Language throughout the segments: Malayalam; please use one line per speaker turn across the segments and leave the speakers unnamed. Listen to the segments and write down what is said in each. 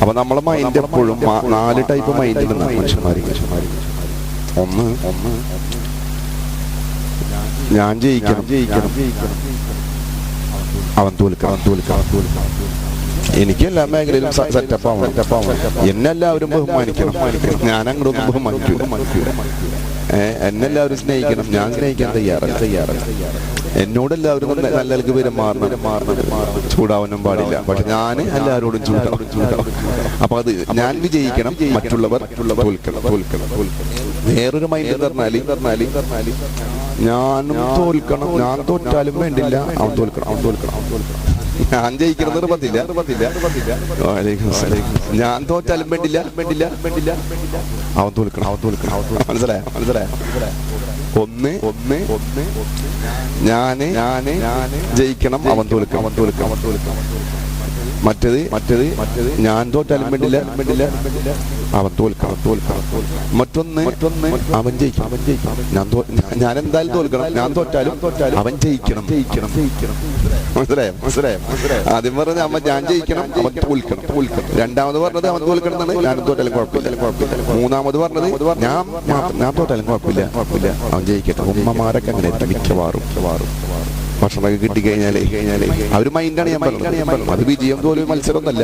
അപ്പൊ നമ്മളെ മൈൻഡ് എപ്പോഴും നാല് ടൈപ്പ് മൈൻഡ് ഉണ്ട് മനുഷ്യന്മാർ ഒന്ന് ഒന്ന് ഞാൻ ജയിക്കണം. ജയിക്കണം. അവൻ തോൽക്കണം. തോൽക്കണം. തോൽക്കണം. എനിക്ക് എല്ലാ മേഖലയിലും സെറ്റപ്പ് ആവണം. സെറ്റപ്പ് ആവണം. എന്നെ എല്ലാവരും ബഹുമാനിക്കണം. ഞാൻ അങ്ങോട്ടൊന്നും ബഹുമാനിക്കൂ എന്നെല്ലാവരും എന്നെ സ്നേഹിക്കണം. ഞാൻ സ്നേഹിക്കാൻ തയ്യാറാണ് തയ്യാറല്ല. എന്നോട് എല്ലാവരും നല്ല നിലയ്ക്ക് പെരുമാറണം മാറണം. ചൂടാവാനും പാടില്ല. പക്ഷെ ഞാൻ എല്ലാവരോടും ചൂടാവും. അപ്പൊ അത് ഞാൻ വിജയിക്കണം. മറ്റുള്ളവർ തോൽക്കണം. തോൽക്കണം വേറൊരു മൈൻഡ് പറഞ്ഞാൽ പറഞ്ഞാൽ ഞാനും തോൽക്കണം. ഞാൻ തോറ്റാലും വേണ്ടില്ല. അവൻ തോൽക്കണം അവൻ തോൽക്കണം. അവൻ തോൽക്കണം. ഞാൻ ജയിക്കണം നിർബന്ധില്ല. ഞാൻ തോറ്റാലും വേണ്ടില്ല വേണ്ടില്ല വേണ്ടില്ല അവൻ തോൽക്കണം. അവൻ തോൽക്കണം. മനസ്സിലായോ? മനസ്സിലായോ? ഒന്ന് ഒന്ന് ഒന്ന് ഞാൻ ഞാൻ ഞാൻ ജയിക്കണം. അവൻ തോൽക്കണം. അവൻ തോൽക്കണം. അവൻ തോൽക്കണം. മറ്റത്? മറ്റത്? മറ്റത്? ഞാൻ തോറ്റാലും വേണ്ടില്ല വേണ്ടില്ല അവൻ തോൽക്കണം. തോൽക്കണം. മറ്റൊന്ന് മറ്റൊന്ന് അവൻ ജയിക്കണം അവൻ ജയിക്കണം. ഞാൻ ഞാൻ എന്തായാലും തോൽക്കണം. ഞാൻ തോറ്റാലും തോറ്റാലും അവൻ ജയിക്കണം. ജയിക്കണം ജയിക്കണം. മനസ്സിലായോ? മനസ്സിലായോ? ആദ്യം പറഞ്ഞത് അമ്മ ഞാൻ ജയിക്കണം അവൻ തോൽക്കണം. തോൽക്കണം രണ്ടാമത് പറഞ്ഞത് അവൻ തോൽക്കണം ഞാൻ തോറ്റാലും കുഴപ്പമില്ല. മൂന്നാമത് പറഞ്ഞത് ഞാൻ ഞാൻ തോറ്റാലും കുഴപ്പമില്ല. കുഴപ്പമില്ല അവൻ ജയിക്കട്ടെ. ഉമ്മമാരൊക്കെ അങ്ങനെ മിക്കവാറും മിക്കവാറും. ഭക്ഷണമൊക്കെ കിട്ടിക്കഴിഞ്ഞാൽ കഴിഞ്ഞാലേ. ആ ഒരു മൈൻഡാണ് ഞാൻ പറഞ്ഞത് അത് വിജയം തോൽവി മത്സരമൊന്നല്ല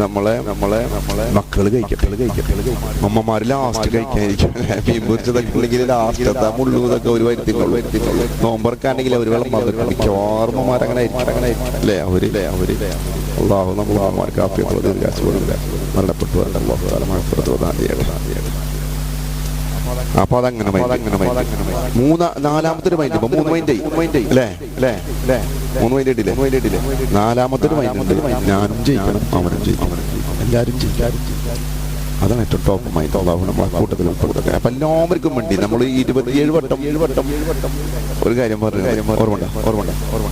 നമ്മളെ നമ്മളെ നമ്മളെ മക്കൾ കഴിക്കട്ടെ കഴിക്കട്ടെ അമ്മമാര് ലാസ്റ്റ് കഴിക്കാനിരിക്കും മീൻ പൊരിച്ചതൊക്കെ ഉണ്ടെങ്കിൽ ലാസ്റ്റ് മുള്ളൂതൊക്കെ ഒരു വരുത്തി വരുത്തിക്കുള്ളൂ നോമ്പറക്കാണെങ്കിൽ അവർ വെള്ളം വന്നിട്ട് മിക്കവാറും അങ്ങനെ അങ്ങനെ അല്ലേ? അവർ അവർ അള്ളാഹു നമ്മൾ അമ്മമാർക്ക് ആപ്പിയുള്ള മരണപ്പെട്ടു വരട്ടെ. അള്ളാഹു താല മഴപ്പുറത്ത് വന്നാൽ അപ്പൊ അതങ്ങനെ. മൂന്ന് നാലാമത്തെ മൈൻഡ് മൂന്ന് മൈൻഡ് മൈൻഡ് അല്ലേ? അല്ലേ? അല്ലേ? മൂന്ന് മൈൻഡ് ഇട്ടില്ലേ? മൂന്ന് മൈൻഡ് ഇട്ടില്ലേ? നാലാമത്തെ മൈൻഡ് ഞാനും ജയിക്കണം. അവനും ജയിക്കണം. എല്ലാവരും ജയിക്കാരും അതാണ് ഏറ്റവും ടോപ്പ് മൈൻഡ് അള്ളാഹു നമ്മളെ കൂട്ടത്തിൽ ഉൾപ്പെടുത്തട്ടെ അപ്പൊ എല്ലാവർക്കും വേണ്ടി നമ്മൾ ഇരുപത്തിയേഴ് വട്ടം ഏഴ് വട്ടം ഒരു കാര്യം പറഞ്ഞു ഓർമ്മ ഓർമ്മ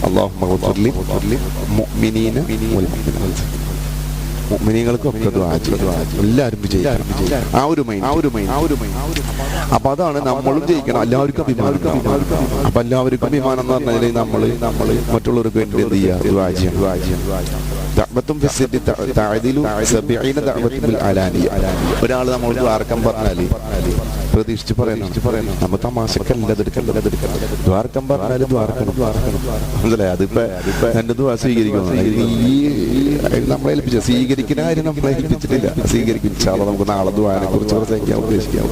അള്ളാഹു ചെയ്യും. എല്ലാവരും ആ ഒരു മൈൻഡ് ആ ഒരു മൈൻഡ് ആ ഒരു മൈൻഡ് അപ്പൊ അതാണ് നമ്മളും ജയിക്കണം. എല്ലാവർക്കും അഭിമാനം. അപ്പൊ എല്ലാവർക്കും അഭിമാനം എന്ന് പറഞ്ഞാൽ നമ്മൾ നമ്മൾ മറ്റുള്ളവർക്ക് വേണ്ടി എന്ത് ചെയ്യുക ബിൽ ഒരാൾ നമ്മൾക്ക് ദ്വാർക്കം പറഞ്ഞാൽ പ്രതീക്ഷിച്ച് പറയുന്നു നമ്മ തമാശക്കല്ല അതെടുക്കല്ല ദ്വാരക്കണം ദ്വാർക്കം പറഞ്ഞാൽ ദ്വാർക്കണം ദ്വാർക്കണം മനസ്സിലായി? അതിപ്പോ എന്റെ ദ്വാ സ്വീകരിക്കുന്നു ഈ നമ്മളെ ഏൽപ്പിച്ച സ്വീകരിക്കുന്ന കാര്യം നമ്മളെ ഏൽപ്പിച്ചിട്ടില്ല. സ്വീകരിക്കും. നമുക്ക് നാളെ ദ്വാനെ കുറിച്ച് പ്രസംഗിക്കാൻ ഉദ്ദേശിക്കാം.